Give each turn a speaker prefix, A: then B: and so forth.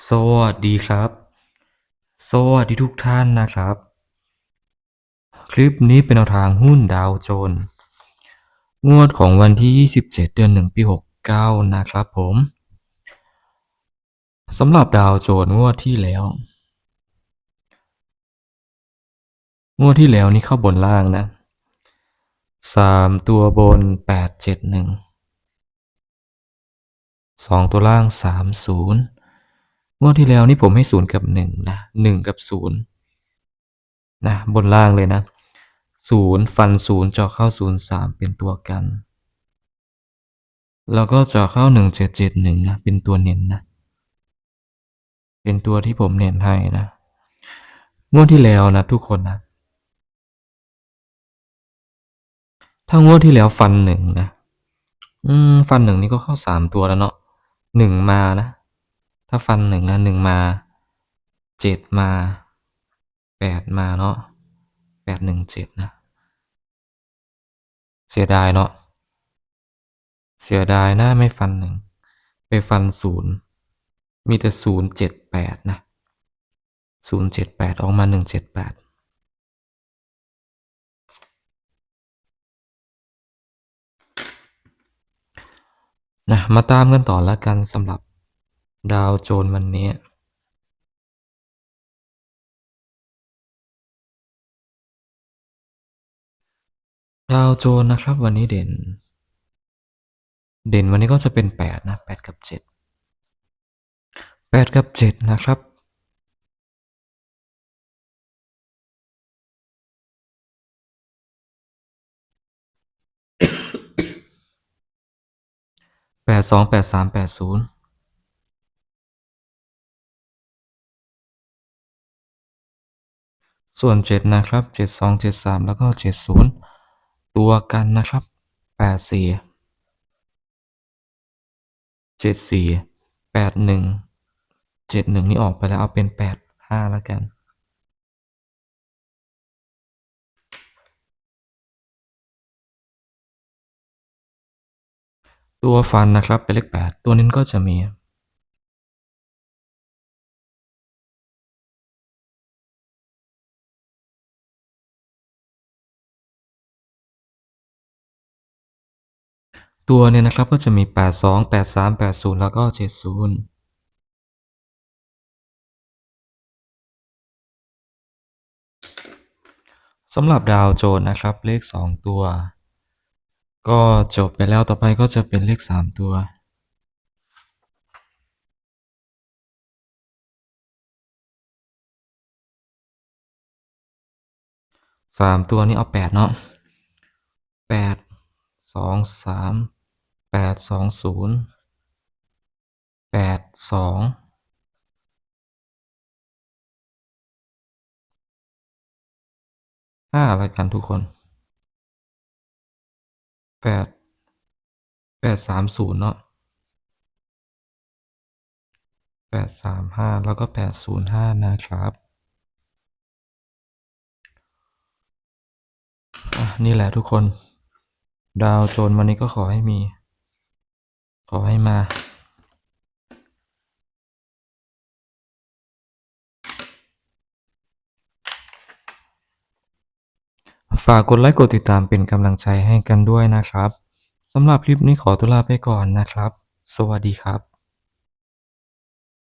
A: สวัสดีครับ สวัสดีทุกท่านนะครับ คลิปนี้เป็นแนวทางหุ้นดาวโจนส์งวดของวันที่ 27 เดือน 1 ปี 69 นะครับผมสำหรับดาวโจนส์งวดที่แล้ว งวดที่แล้วนี่เข้าบนล่างนะสามตัวบน 8 7 1สองตัวล่าง 30 งวดที่แล้วนี่ผมให้ศูนย์กับหนึ่งนะหนึ่งกับศูนย์นะบนล่างเลยนะศูนย์ฟันศูนย์เจาะเข้าศูนย์สามเป็นตัวกัน แล้วก็เจาะเข้าหนึ่งเจ็ดเจ็ดหนึ่งนะเป็นตัวเน้นนะ เป็นตัวที่ผมเน้นให้นะงวดที่แล้วนะทุกคนนะถ้างวดที่แล้วฟันหนึ่งนะ อืม ฟันหนึ่งนี่ก็เข้าสามตัวแล้วเนาะหนึ่งมานะ ถ้าฟันหนึ่งนะหนึ่งมาเจ็ดมาแปดมาเนาะแปดหนึ่งเจ็ดนะ เสียดายเนาะเสียดายนะไม่ฟันหนึ่งไปฟันศูนย์มีแต่ศูนย์เจ็ดแปดนะศูนย์เจ็ดแปดออกมาหนึ่งเจ็ดแปดนะมาตามกันต่อแล้วกันสำหรับ ดาวโจนส์วันนี้ดาวโจนส์นะครับ วันนี้เด่น เด่นวันนี้ก็จะเป็นแปดนะแปดกับเจ็ดแปดกับเจ็ดนะครับ แปดสองแปดสามแปดศูนย์ ส่วนเจ็ดนะครับเจ็ดสองเจ็ดสามแล้วก็เจ็ดศูนย์ตัวกันนะครับแปดสี่เจ็ดสี่แปดหนึ่งเจ็ดหนึ่งนี่ออกไปแล้วเอาเป็นแปดห้าแล้วกันตัวฟันนะครับเป็นเลขแปดตัวนี้ก็จะมี ตัวเนี่ยนะครับก็จะมี 82 83 80 แล้วก็ 70สำหรับดาวโจนส์นะครับ เลข 2 ตัว ก็จบไปแล้วต่อไปก็จะเป็นเลข 3 ตัว สามตัวนี้เอาแปดเนาะแปด สองสามแปดสองศูนย์แปดสองห้าอะไรกันทุกคนแปดแปดสามศูนย์เนาะแปดสามห้าแล้วก็แปดศูนย์ห้านะครับ นี่แหละทุกคน ดาวโจนวันนี้ก็ขอให้มี ขอให้มา ฝากกดไลค์กดติดตามเป็นกำลังใจให้กันด้วยนะครับสำหรับคลิปนี้ขอตัวลาไปก่อนนะครับ สวัสดีครับ